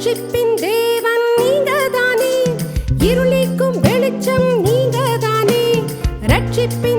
ரட்சிப்பின் தேவன் நீங்க தானே இருளிக்கும் வெளிச்சம் நீங்க தானே ரட்சிப்பின்